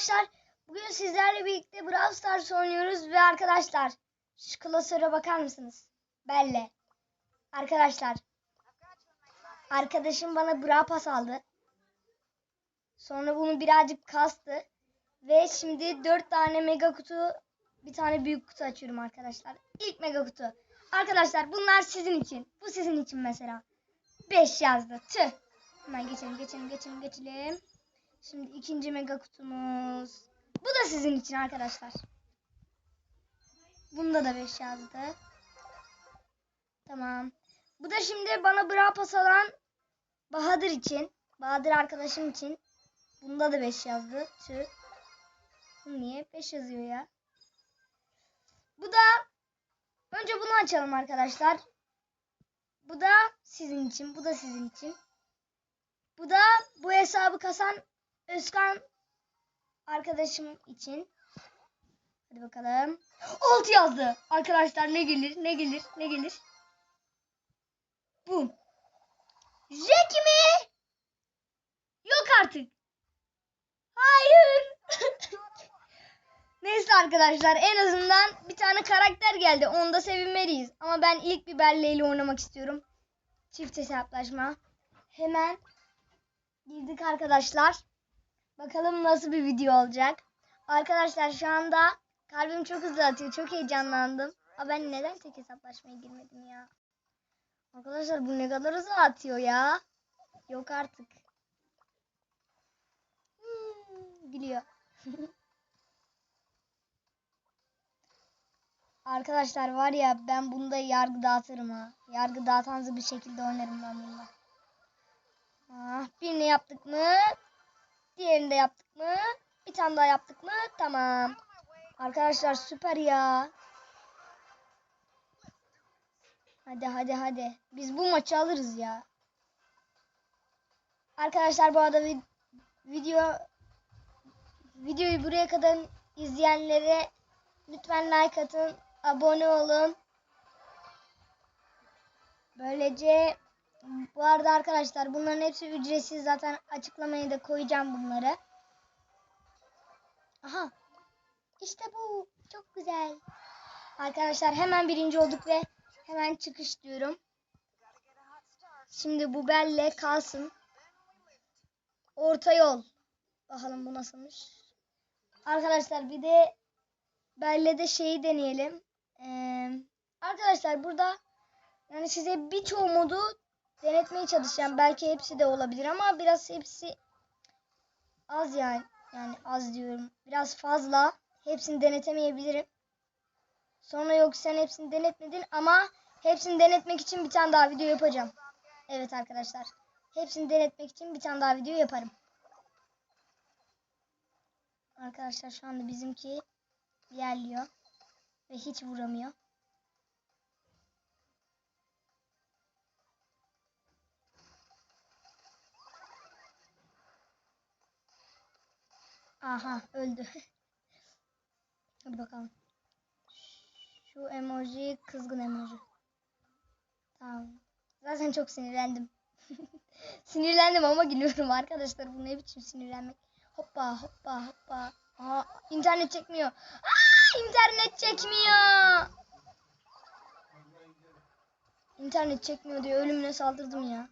arkadaşlar. Bugün sizlerle birlikte Brawl Stars oynuyoruz ve arkadaşlar şu klasöre bakar mısınız? Belle. Arkadaşlar. Arkadaşım bana Brawl Pass aldı. Sonra bunu birazcık kastı. Ve şimdi 4 tane mega kutu bir tane büyük kutu açıyorum arkadaşlar. İlk mega kutu. Arkadaşlar bunlar sizin için. Bu sizin için mesela. 5 yazdı. Tüh. Hemen geçelim geçelim geçelim geçelim. Şimdi ikinci mega kutumuz. Bu da sizin için arkadaşlar. Bunda da 5 yazdı. Tamam. Bu da şimdi bana bra pas alan Bahadır için. Bahadır arkadaşım için. Bunda da 5 yazdı. Tüh. Bu niye 5 yazıyor ya? Bu da önce bunu açalım arkadaşlar. Bu da sizin için. Bu da sizin için. Bu da bu hesabı kasan Özkan arkadaşım için. Hadi bakalım. 6 yazdı. Arkadaşlar ne gelir? Ne gelir? Ne gelir? Bu. Jack mi? Yok artık. Hayır. Neyse arkadaşlar en azından bir tane karakter geldi. Onda sevinmeliyiz. Ama ben ilk bir Belle ile oynamak istiyorum. Çift hesaplaşma. Hemen girdik arkadaşlar. Bakalım nasıl bir video olacak. Arkadaşlar şu anda kalbim çok hızlı atıyor. Çok heyecanlandım. Aa, ben neden tek hesaplaşmaya girmedim ya? Arkadaşlar bu ne kadar hızlı atıyor ya. Yok artık. Hmm, gülüyor. Arkadaşlar var ya ben bunda yargı dağıtırım ha. Yargı dağıtan bir şekilde oynarım ben bunda. Ah, birini yaptık mı? Diğerini de yaptık mı? Bir tane daha yaptık mı? Tamam. Arkadaşlar süper ya. Hadi hadi hadi. Biz bu maçı alırız ya. Arkadaşlar bu arada vi- video videoyu buraya kadar izleyenlere lütfen like atın, abone olun. Böylece bu arada arkadaşlar bunların hepsi ücretsiz zaten açıklamaya da koyacağım bunları. Aha. İşte bu. Çok güzel. Arkadaşlar hemen birinci olduk ve hemen çıkış diyorum. Şimdi bu belle kalsın. Orta yol. Bakalım bu nasılmış. Arkadaşlar bir de Belle'de şeyi deneyelim. Ee, arkadaşlar burada yani size birçok modu denetmeye çalışacağım. Belki hepsi de olabilir ama biraz hepsi az yani. Yani az diyorum. Biraz fazla. Hepsini denetemeyebilirim. Sonra yok sen hepsini denetmedin ama hepsini denetmek için bir tane daha video yapacağım. Evet arkadaşlar. Hepsini denetmek için bir tane daha video yaparım. Arkadaşlar şu anda bizimki yerliyor. Ve hiç vuramıyor. Aha öldü. Hadi bakalım. Şu emoji kızgın emoji. Tamam. Zaten çok sinirlendim. sinirlendim ama gülüyorum arkadaşlar. Bu ne biçim sinirlenmek. Hoppa hoppa hoppa. Aa, internet çekmiyor. Aa, internet çekmiyor. İnternet çekmiyor diye ölümüne saldırdım ya.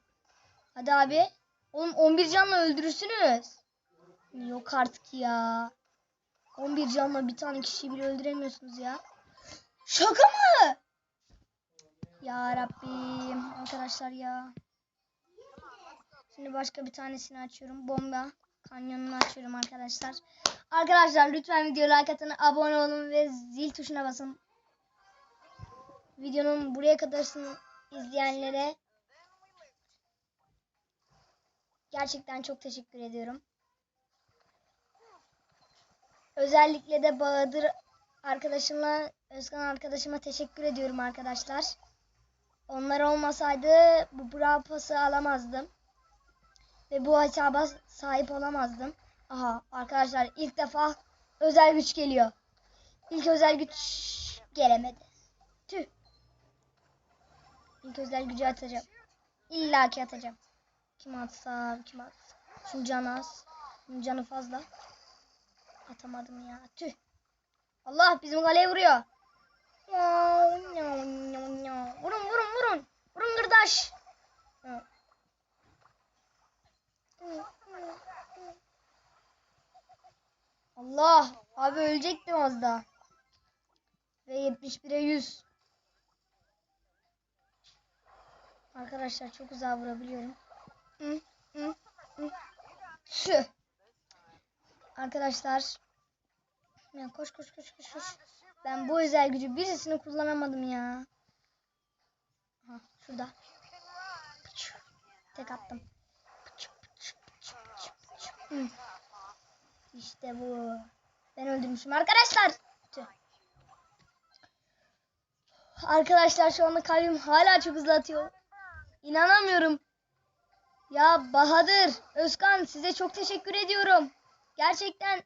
Hadi abi. Oğlum 11 canla öldürürsünüz. Yok artık ya. 11 canla bir tane kişiyi bile öldüremiyorsunuz ya. Şaka mı? Ya Rabbim arkadaşlar ya. Şimdi başka bir tanesini açıyorum. Bomba kanyonunu açıyorum arkadaşlar. Arkadaşlar lütfen videoya like atın, abone olun ve zil tuşuna basın. Videonun buraya kadarını izleyenlere gerçekten çok teşekkür ediyorum. Özellikle de Bahadır arkadaşımla Özkan arkadaşıma teşekkür ediyorum arkadaşlar. Onlar olmasaydı bu Brawl Pass'ı alamazdım. Ve bu hesaba sahip olamazdım. Aha arkadaşlar ilk defa özel güç geliyor. İlk özel güç gelemedi. Tüh. İlk özel gücü atacağım. İlla ki atacağım. Kim atsam kim atsam. Şunun canı az. Bunun canı fazla. Atamadım ya. Tüh. Allah bizim kaleye vuruyor. Vurun vurun vurun. Vurun gırdaş. Allah. Abi ölecektim az daha. Ve 71'e 100. Arkadaşlar çok uzağa vurabiliyorum. Hı, hı, hı. Şu. Arkadaşlar. Ya koş koş koş koş koş. Ben bu özel gücü birisini kullanamadım ya. Ha, şurada. Tek attım. İşte bu. Ben öldürmüşüm arkadaşlar. Arkadaşlar şu anda kalbim hala çok hızlı atıyor. İnanamıyorum. Ya Bahadır, Özkan size çok teşekkür ediyorum. Gerçekten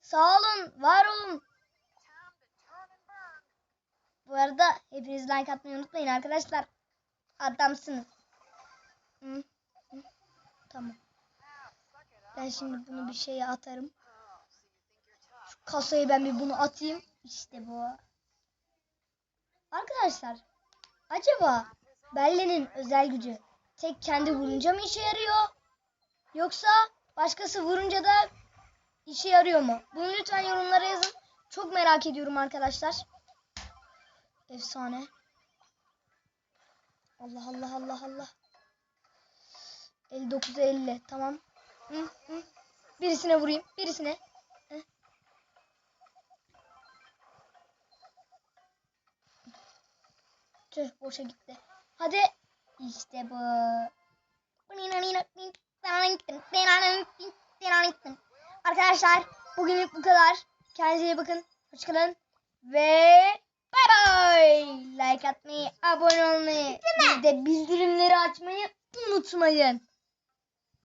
sağ olun, var olun. Bu arada hepiniz like atmayı unutmayın arkadaşlar. Adamsınız. Hı, hı. Tamam. Ben şimdi bunu bir şeye atarım. Şu kasayı ben bir bunu atayım. İşte bu. Arkadaşlar acaba Belle'nin özel gücü tek kendi vurunca mı işe yarıyor? Yoksa başkası vurunca da işe yarıyor mu? Bunu lütfen yorumlara yazın. Çok merak ediyorum arkadaşlar. Efsane. Allah Allah Allah Allah. 59 50 tamam. Hı, hı. Birisine vurayım. Birisine. Tüh boşa gitti. Hadi. İşte bu. Arkadaşlar bugünlük bu kadar. Kendinize iyi bakın. Hoşçakalın. Ve bay bay. Like atmayı, abone olmayı, bir de bildirimleri açmayı unutmayın.